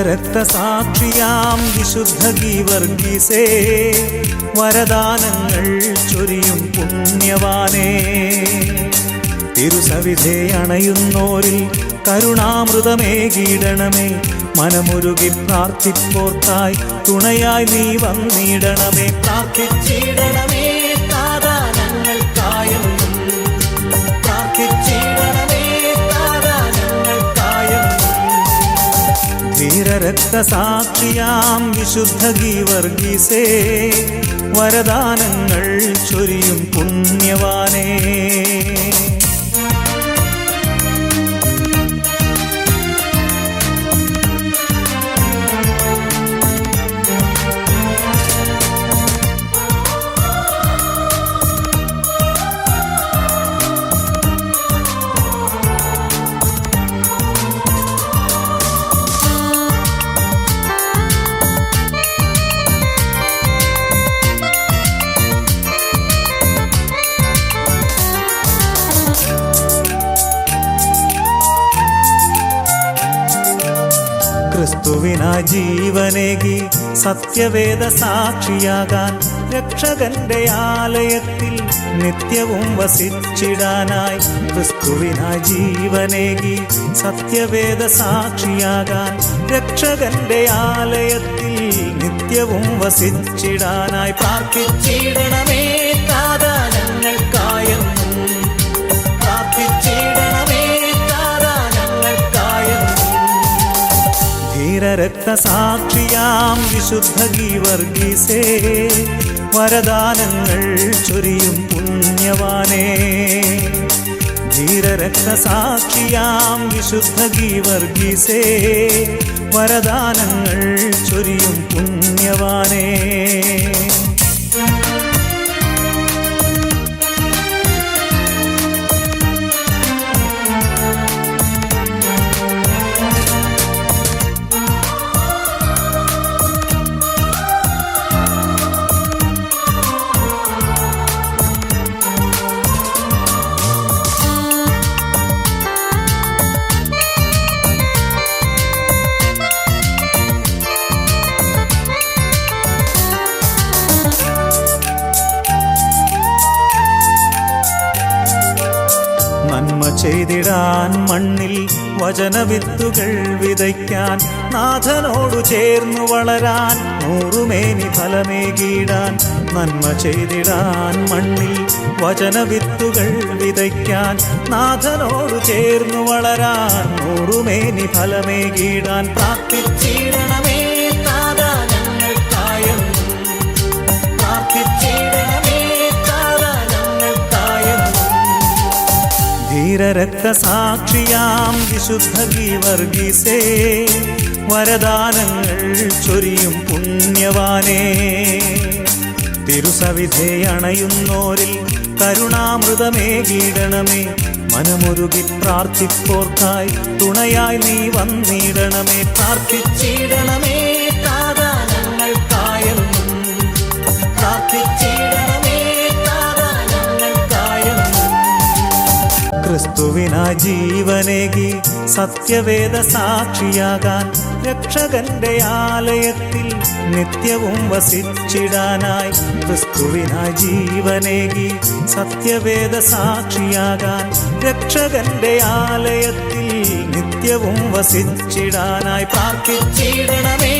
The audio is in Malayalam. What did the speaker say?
ധീരരക്തസാക്ഷിയാം വിശുദ്ധ ഗീവർഗീസേ. വരദാനങ്ങൾ ചൊരിയും പുണ്യവാനേ. തിരുസവിധേ അണയുന്നോരിൽ കരുണാമൃതമേ കരുണാമൃതമേകീടണമേ. മനമുരുകി പ്രാർത്ഥിപ്പോർക്കായി തുണയായി നീ വന്നിടണമേ. പ്രാർത്ഥിച്ചിടണമേ. ധീരരക്തസാക്ഷിയാം വിശുദ്ധ ഗീവർഗീസേ. വരദാനങ്ങൾ ചൊരിയും പുണ്യവാനേ. ക്രിസ്തുവിന ജീവനേകി സത്യവേദ സാക്ഷിയാകാൻ രക്ഷകന്റെ ആലയത്തിൽ നിത്യവും വസിച്ചിടാനായി ക്രിസ്തുവിന ജീവനേകി സത്യവേദ സാക്ഷിയാകാൻ രക്ഷകന്റെ ആലയത്തിൽ നിത്യവും വസിച്ചിടാനായി പ്രാർത്ഥിച്ചിടണമേ. ധീരരക്തസാക്ഷിയാം വിശുദ്ധ ഗീവർഗീസേ വരദാനങ്ങൾ ചൊരിയും പുണ്യവാനേ. ധീരരക്തസാക്ഷിയാം വിശുദ്ധ ഗീവർഗീസേ വരദാനങ്ങൾ ചൊരിയും പുണ്യവാനേ. ചെയ്തിടാൻ മണ്ണിൽ വചനവിത്തുകൾ വിതയ്ക്കാൻ നാഥനോടു ചേർന്നു വളരാൻ നൂറുമേനി ഫലമേകിടാൻ നന്മ ചെയ്തിടാൻ മണ്ണിൽ വചനവിത്തുകൾ വിതയ്ക്കാൻ നാഥനോടു ചേർന്നു വളരാൻ നൂറുമേനി ഫലമേകിടാൻ പ്രാർത്ഥിച്ചിടണമേ ധീരരക്തസാക്ഷിയാം വിശുദ്ധ ഗീവർഗീസേ. വരദാനങ്ങൾ ചൊരിയും പുണ്യവാനേ. തിരുസവിധേ അണയുന്നോരിൽ കരുണാമൃതമേകീടണമേ മനമുരുകി പ്രാർത്ഥിപ്പോർക്കായി തുണയായി നീ വന്നിടണമേ. പ്രാർത്ഥിച്ചിടണമേ. ക്രിസ്തുവിന ജീവനേകി സത്യവേദ സാക്ഷിയാകാൻ രക്ഷകന്റെ ആലയത്തിൽ നിത്യവും വസിച്ചിടാനായി ക്രിസ്തുവിനാ ജീവനേകി സത്യവേദ സാക്ഷിയാകാൻ രക്ഷകന്റെ ആലയത്തിൽ നിത്യവും വസിച്ചിടാനായി പ്രാർത്ഥിച്ചിടണമേ.